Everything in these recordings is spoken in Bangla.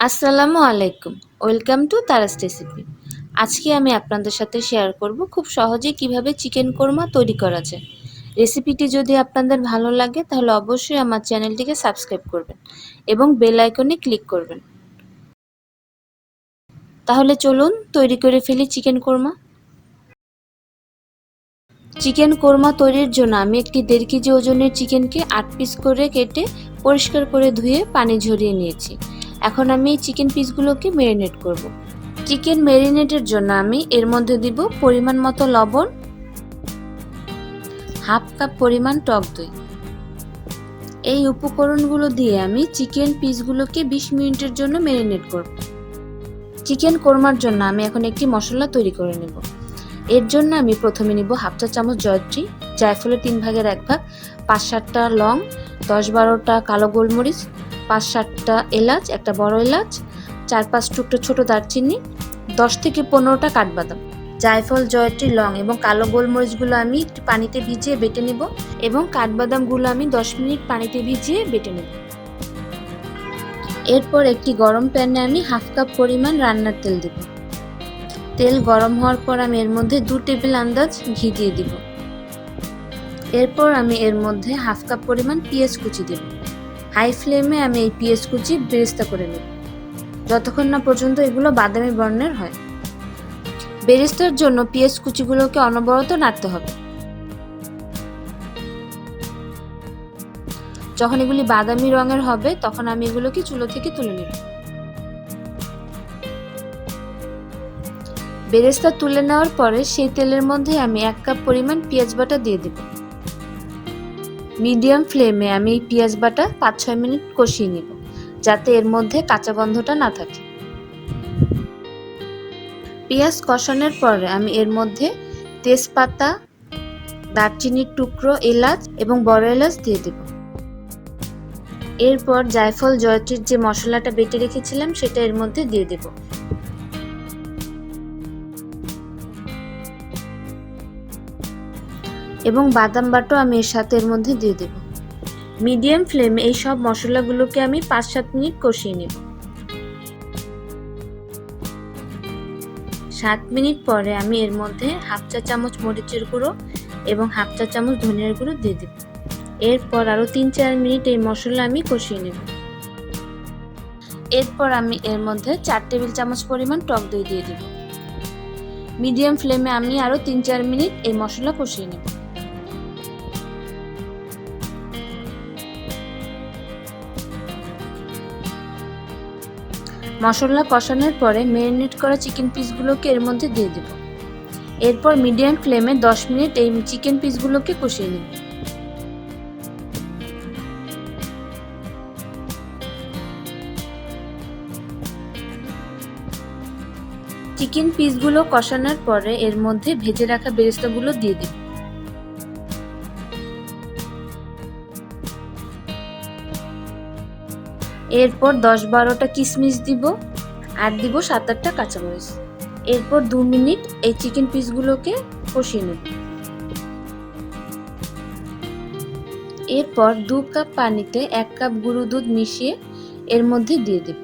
আসসালামু আলাইকুম। Welcome to Tara's recipe. আজকে আমি আপনাদের সাথে শেয়ার করব খুব সহজে কীভাবে চিকেন কোরমা তৈরি করা যায়। রেসিপিটি যদি আপনাদের ভালো লাগে, তাহলে অবশ্যই আমার চ্যানেলটিকে সাবস্ক্রাইব করবেন এবং বেল আইকনে ক্লিক করবেন। তাহলে চলুন তৈরি করে ফেলি চিকেন কোরমা। চিকেন কোরমা তৈরির জন্য আমি একটি দেড় কেজি ওজনের চিকেনকে আট পিস করে কেটে পরিষ্কার করে ধুয়ে পানি ঝরিয়ে নিয়েছি। এখন আমি এই চিকেন পিসগুলোকে ম্যারিনেট করব। চিকেন ম্যারিনেটের জন্য আমি এর মধ্যে দিব পরিমাণ মতো লবণ, হাফ কাপ পরিমাণ টক দই। এই উপকরণগুলো দিয়ে আমি চিকেন পিসগুলোকে বিশ মিনিটের জন্য ম্যারিনেট করব। চিকেন কোরমার জন্য আমি এখন একটি মশলা তৈরি করে নেব। এর জন্য আমি প্রথমে নিব হাফ চা চামচ জয়ত্রী, জায়ফলের তিন ভাগের এক ভাগ, পাঁচ সাতটা লং, দশ বারোটা কালো গোলমরিচ পাঁচ সাতটা এলাচ, একটা বড় এলাচ চার পাঁচ টুকরো ছোট দারচিনি, দশ থেকে পনেরোটা কাঠবাদাম। জায়ফল, জয়ত্রী, লং এবং কালো গোলমরিচগুলো আমি একটু পানিতে ভিজিয়ে বেটে নেব এবং কাঠবাদামগুলো আমি দশ মিনিট পানিতে ভিজিয়ে বেটে নেব। এরপর একটি গরম প্যানে আমি হাফ কাপ পরিমাণ রান্নার তেল দেব। তেল গরম হওয়ার পর আমি এর মধ্যে দু টেবিল আন্দাজ ঘি দিয়ে দিব। এরপর আমি এর মধ্যে হাফ কাপ পরিমাণ পেঁয়াজ কুচি দেব। হাই ফ্লেমে আমি এই পেঁয়াজ কুচি বেরেস্তা করে নেব। যতক্ষণ না পর্যন্ত এগুলো বাদামি বর্ণের হয়। বেরেস্তার জন্য পেঁয়াজ কুচিগুলোকে অনবরত নাড়তে হবে। যখন এগুলি বাদামি রঙের হবে, তখন আমি এগুলোকে চুলো থেকে তুলে নেব। বেরেস্তা তুলে নেওয়ার পরে সেই তেলের মধ্যে আমি এক কাপ পরিমাণ পেঁয়াজ বাটা দিয়ে দেব। মিডিয়াম ফ্লেমে আমি এই পেঁয়াজ বাটা পাঁচ ছয় মিনিট কষিয়ে নেব, যাতে এর মধ্যে কাঁচা গন্ধটা না থাকে। পেঁয়াজ কষানোর পরে আমি এর মধ্যে তেজপাতা, দারচিনির টুকরো, এলাচ এবং বড় এলাচ দিয়ে দেব। এরপর জায়ফল, জয়ত্রীর যে মশলাটা বেটে রেখেছিলাম, সেটা এর মধ্যে দিয়ে দেব। এবং বাদাম বাটো আমি এর সাথে এর মধ্যে দিয়ে দেব। মিডিয়াম ফ্লেমে এই সব মশলাগুলোকে আমি পাঁচ সাত মিনিট কষিয়ে নেব। সাত মিনিট পরে আমি এর মধ্যে হাফ চা চামচ মরিচের গুঁড়ো এবং হাফ চা চামচ ধনিয়ার গুঁড়ো দিয়ে দেব। এরপর আরও তিন চার মিনিট এই মশলা আমি কষিয়ে নেব। এরপর আমি এর মধ্যে চার টেবিল চামচ পরিমাণ টক দই দিয়ে দেব। মিডিয়াম ফ্লেমে আমি আরও তিন চার মিনিট এই মশলা কষিয়ে নেব। মশলা কষানোর পরে ম্যারিনেট করা চিকেন পিসগুলোকে এর মধ্যে দিয়ে দেব। এরপর মিডিয়াম ফ্লেমে দশ মিনিট এই চিকেন পিসগুলোকে কষিয়ে নেব। চিকেন পিসগুলো কষানোর পরে এর মধ্যে ভেজে রাখা বেরেস্তাগুলো দিয়ে দেব। এরপর দশ বারোটা কিশমিশ দিব আর দিব সাত আটটা কাঁচামরিচ। এরপর দু মিনিট এই চিকেন পিসগুলোকে কষিয়ে নেব। এরপর দু কাপ পানিতে এক কাপ গুঁড়ো দুধ মিশিয়ে এর মধ্যে দিয়ে দেব।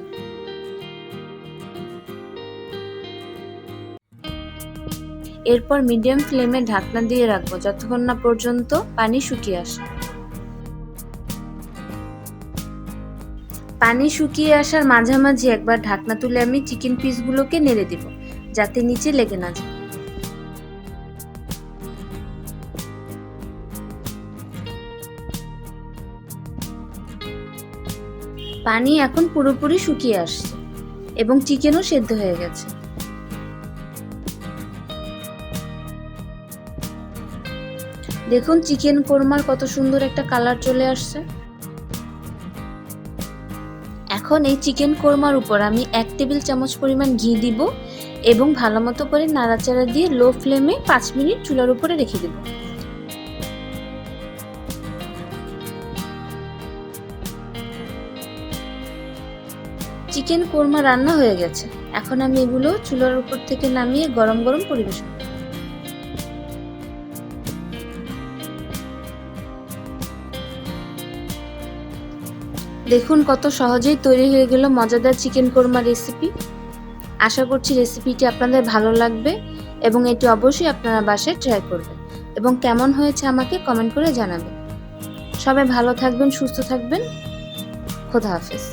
এরপর মিডিয়াম ফ্লেমে ঢাকনা দিয়ে রাখব যতক্ষণ না পর্যন্ত পানি শুকিয়ে আসে। পানি শুকিয়ে আসার মাঝামাঝি একবার ঢাকনা তুলে আমি চিকেন পিসগুলোকে নেড়ে দেব, যাতে নিচে লেগে না যায়। পানি এখন পুরোপুরি শুকিয়ে আসছে এবং চিকেনও সেদ্ধ হয়ে গেছে। দেখুন চিকেন কোরমার কত সুন্দর একটা কালার চলে আসছে। এখন এই চিকেন কোরমার উপর আমি এক টেবিল চামচ পরিমাণ ঘি দিব এবং ভালো মতো করে নাড়াচাড়া দিয়ে লো ফ্লেমে পাঁচ মিনিট চুলার উপরে রেখে দেব। চিকেন কোরমা রান্না হয়ে গেছে। এখন আমি এগুলো চুলার উপর থেকে নামিয়ে গরম গরম পরিবেশন দেখুন কত সহজেই তৈরি হয়ে গেল মজাদার চিকেন কোরমা রেসিপি আশা করছি রেসিপিটি আপনাদের ভালো লাগবে এবং এটি অবশ্যই আপনারা বাসায় ট্রাই করবেন এবং কেমন হয়েছে আমাকে কমেন্ট করে জানাবেন। সবাই ভালো থাকবেন, সুস্থ থাকবেন। খোদা হাফেজ।